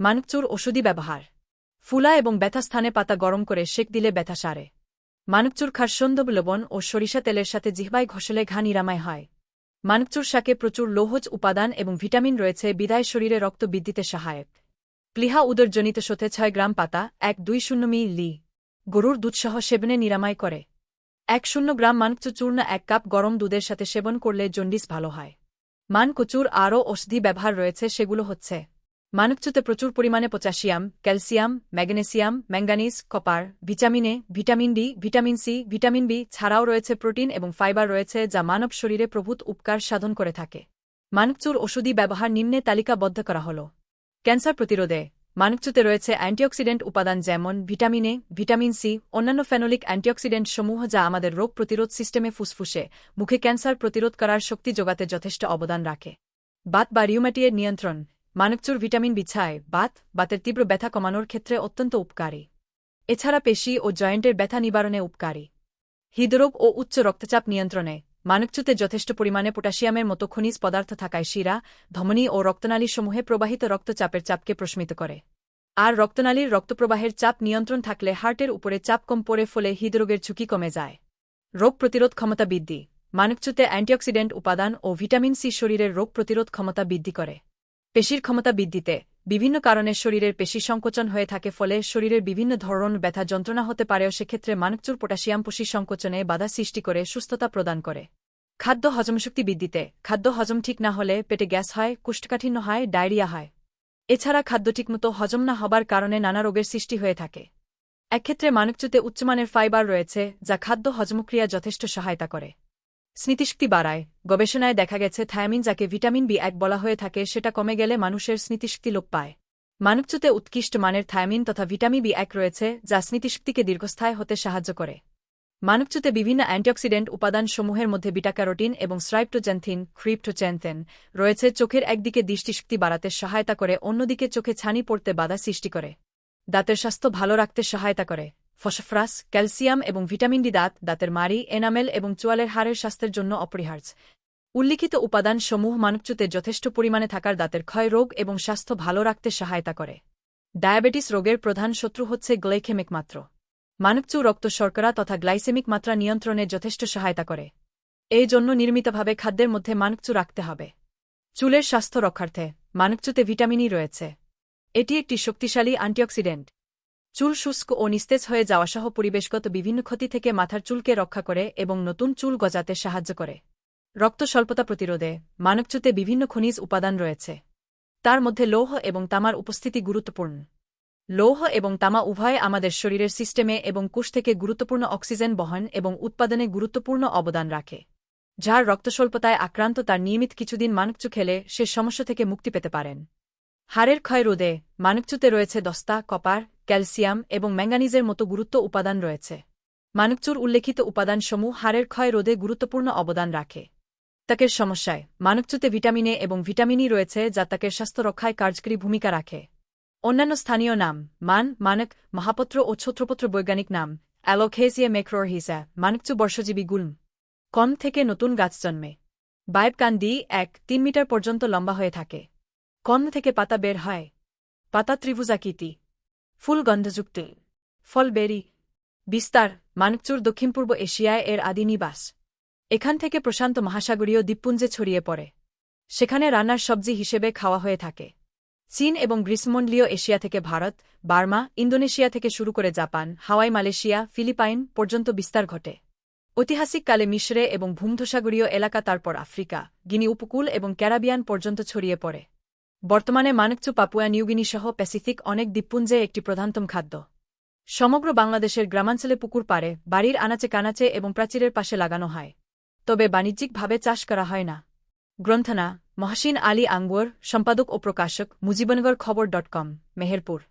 মানকচুর ওষুধি ব্যবহার। ফুলা এবং ব্যথা স্থানে পাতা গরম করে শেক দিলে ব্যথা সারে। মানকচুর খার সন্দব লবণ ও সরিষা তেলের সাথে জিহ্বায় ঘষলে ঘা নিরাময় হয়। মানকচুর শাকে প্রচুর লৌহজ উপাদান এবং ভিটামিন রয়েছে, বিদায় শরীরে রক্ত বৃদ্ধিতে সহায়ক। প্লিহা উদরজনিত সতে ছয় গ্রাম পাতা, এক দুই শূন্য মি লি। গরুর দুধসহ সেবনে নিরাময় করে। এক শূন্য গ্রাম মানকচু চূর্ণ এক কাপ গরম দুধের সাথে সেবন করলে জন্ডিস ভালো হয়। মানকচুর আরও ঔষধি ব্যবহার রয়েছে, সেগুলো হচ্ছে মানকচুতে প্রচুর পরিমাণে potassium, calcium, magnesium, manganese, copper, vitamin A, vitamin D, vitamin C, vitamin B ছাড়াও রয়েছে প্রোটিন এবং ফাইবার রয়েছে যা মানব শরীরে প্রভূত উপকার সাধন করে থাকে। মানকচুর ওষুধি ব্যবহার নিম্নে তালিকাবদ্ধ করা হল। ক্যান্সার প্রতিরোধে মানকচুতে রয়েছে অ্যান্টিঅক্সিডেন্ট উপাদান যেমন ভিটামিন এ, ভিটামিন সি, অন্যান্য ফেনোলিক অ্যান্টিঅক্সিডেন্ট সমূহ যা আমাদের রোগ প্রতিরোধ সিস্টেমে ফুসফুসে, মুখে ক্যান্সার প্রতিরোধ করার শক্তি যোগাতে যথেষ্ট অবদান রাখে। বাত বা রিউম্যাটিয়ের নিয়ন্ত্রণ মানকচুর ভিটামিন বিছায় বাত, বাতের তীব্র ব্যথা কমানোর ক্ষেত্রে অত্যন্ত উপকারী। এছাড়া পেশি ও জয়েন্টের ব্যথা নিবারণে উপকারী। হৃদরোগ ও উচ্চ রক্তচাপ নিয়ন্ত্রণে মানকচুতে যথেষ্ট পরিমাণে পটাশিয়ামের মতো খনিজ পদার্থ থাকায় শিরা, ধমনী ও রক্তনালীসমূহে প্রবাহিত রক্তচাপের চাপকে প্রশমিত করে। আর রক্তনালীর রক্তপ্রবাহের চাপ নিয়ন্ত্রণ থাকলে হার্টের উপরে চাপ কম পড়ে ফলে হৃদরোগের ঝুঁকি কমে যায়। রোগ প্রতিরোধ ক্ষমতা বৃদ্ধি। মানকচুতে অ্যান্টিঅক্সিডেন্ট উপাদান ও ভিটামিন সি শরীরের রোগ প্রতিরোধ ক্ষমতা বৃদ্ধি করে। পেশির ক্ষমতা বৃদ্ধিতে। বিভিন্ন কারণে শরীরের পেশি সংকোচন হয়ে থাকে ফলে শরীরের বিভিন্ন ধরন ব্যথা যন্ত্রণা হতে পারেও সেক্ষেত্রে মানকচুর পটাশিয়াম পেশি সংকোচনে বাধা সৃষ্টি করে সুস্থতা প্রদান করে। খাদ্য হজমশক্তি বৃদ্ধিতে। খাদ্য হজম ঠিক না হলে পেটে গ্যাস হয়, কুষ্ঠকাঠিন্য হয়, ডায়রিয়া হয়। এছাড়া খাদ্য ঠিকমতো হজম না হবার কারণে নানা রোগের সৃষ্টি হয়ে থাকে। একক্ষেত্রে মানকচুতে উচ্চমানের ফাইবার রয়েছে, যা খাদ্য হজমক্রিয়া যথেষ্ট সহায়তা করে। স্মৃতিশক্তি বাড়ায়। গবেষণায় দেখা গেছে, থায়ামিন যাকে ভিটামিন বি এক বলা হয়ে থাকে, সেটা কমে গেলে মানুষের স্মৃতিশক্তি লোপ পায়। মানবচ্যুতে উৎকৃষ্ট মানের থায়ামিন তথা ভিটামিন বি এক রয়েছে, যা স্মৃতিশক্তিকে দীর্ঘস্থায় হতে সাহায্য করে। মানবচ্যুতে বিভিন্ন অ্যান্টিঅক্সিডেন্ট উপাদানসমূহের মধ্যে বিটাক্যারোটিন এবং স্রাইপ্টোজ্যান্থিন ক্রিপ্টোচ্যান্থেন রয়েছে, চোখের একদিকে দৃষ্টিশক্তি বাড়াতে সহায়তা করে, অন্যদিকে চোখে ছানি পড়তে বাধা সৃষ্টি করে। দাঁতের স্বাস্থ্য ভালো রাখতে সহায়তা করে। ফসফরাস, ক্যালসিয়াম এবং ভিটামিন ডি দাঁত, দাঁতের মারি এনামেল এবং চোয়ালের হাড়ের স্বাস্থ্যের জন্য অপরিহার্য। উল্লিখিত উপাদান সমূহ মানবচ্যুতে যথেষ্ট পরিমাণে থাকার দাঁতের ক্ষয় রোগ এবং স্বাস্থ্য ভালো রাখতে সহায়তা করে। ডায়াবেটিস রোগের প্রধান শত্রু হচ্ছে গ্লাইকেমিক মাত্র। মানবচু রক্ত শর্করা তথা গ্লাইসেমিক মাত্রা নিয়ন্ত্রণে যথেষ্ট সহায়তা করে। এই জন্য নির্মিতভাবে খাদ্যের মধ্যে মানকচু রাখতে হবে। চুলের স্বাস্থ্য রক্ষার্থে মানকচুতে ভিটামিনই রয়েছে। এটি একটি শক্তিশালী অ্যান্টিঅক্সিডেন্ট। চুল শুষ্ক ও নিস্তেজ হয়ে যাওয়াসহ পরিবেশগত বিভিন্ন ক্ষতি থেকে মাথার চুলকে রক্ষা করে এবং নতুন চুল গজাতে সাহায্য করে। রক্ত স্বল্পতা প্রতিরোধে মানবচ্যুতে বিভিন্ন খনিজ উপাদান রয়েছে। তার মধ্যে লৌহ এবং তামার উপস্থিতি গুরুত্বপূর্ণ। লৌহ এবং তামা উভয়ে আমাদের শরীরের সিস্টেমে এবং কোষ থেকে গুরুত্বপূর্ণ অক্সিজেন বহন এবং উৎপাদনে গুরুত্বপূর্ণ অবদান রাখে। যার রক্তস্বল্পতায় আক্রান্ত তার নিয়মিত কিছুদিন মানকচু খেলে সে সমস্যা থেকে মুক্তি পেতে পারেন। হাড়ের ক্ষয় রোধে মানকচুতে রয়েছে দস্তা, কপার, ক্যালসিয়াম এবং ম্যাঙ্গানিজের মতো গুরুত্ব উপাদান রয়েছে। মানকচুর উল্লেখিত উপাদানসমূহ হাড়ের ক্ষয় রোধে গুরুত্বপূর্ণ অবদান রাখে। তাকের সমস্যায় মানকচুতে ভিটামিনে এবং ভিটামিনই রয়েছে যা তাকের স্বাস্থ্য রক্ষায় কার্যকরী ভূমিকা রাখে। অন্যান্য স্থানীয় নাম, মান, মানক, মহাপত্র ও ছত্রপত্র বৈজ্ঞানিক নাম অ্যালোখেসিয়া মেক্রোরহিসা মানকচু বর্ষজীবী গুলম কম থেকে নতুন গাছ জন্মে। বাইবকান্দি এক তিন মিটার পর্যন্ত লম্বা হয়ে থাকে। কর্ণ থেকে পাতা বের হয়। পাতা ত্রিভুজাকৃতি। ফুল গন্ধযুক্ত। ফল বেরি বিস্তার, মানকচুর দক্ষিণ পূর্ব এশিয়ায় এর আদি নিবাস। এখান থেকে প্রশান্ত মহাসাগরীয় দ্বীপপুঞ্জে ছড়িয়ে পড়ে। সেখানে রান্নার সবজি হিসেবে খাওয়া হয়ে থাকে। চীন এবং গ্রীষ্মমণ্ডলীয় এশিয়া থেকে ভারত, বার্মা, ইন্দোনেশিয়া থেকে শুরু করে জাপান, হাওয়াই, মালয়েশিয়া, ফিলিপাইন পর্যন্ত বিস্তার ঘটে। ঐতিহাসিককালে মিশরে এবং ভূমধসাগরীয় এলাকা, তারপর আফ্রিকা, গিনি উপকূল এবং ক্যারাবিয়ান পর্যন্ত ছড়িয়ে পড়ে। বর্তমানে মানকচু পাপুয়া নিউগিনি সহ প্যাসিফিক অনেক দ্বীপপুঞ্জে একটি প্রধানতম খাদ্য। সমগ্র বাংলাদেশের গ্রামাঞ্চলে পুকুর পারে বাড়ির আনাচে কানাচে এবং প্রাচীরের পাশে লাগানো হয়। তবে বাণিজ্যিকভাবে চাষ করা হয় না। গ্রন্থনা, মহাসিন আলী আঙ্গুর, সম্পাদক ও প্রকাশক, মুজিবনগর খবর ডট কম, মেহেরপুর।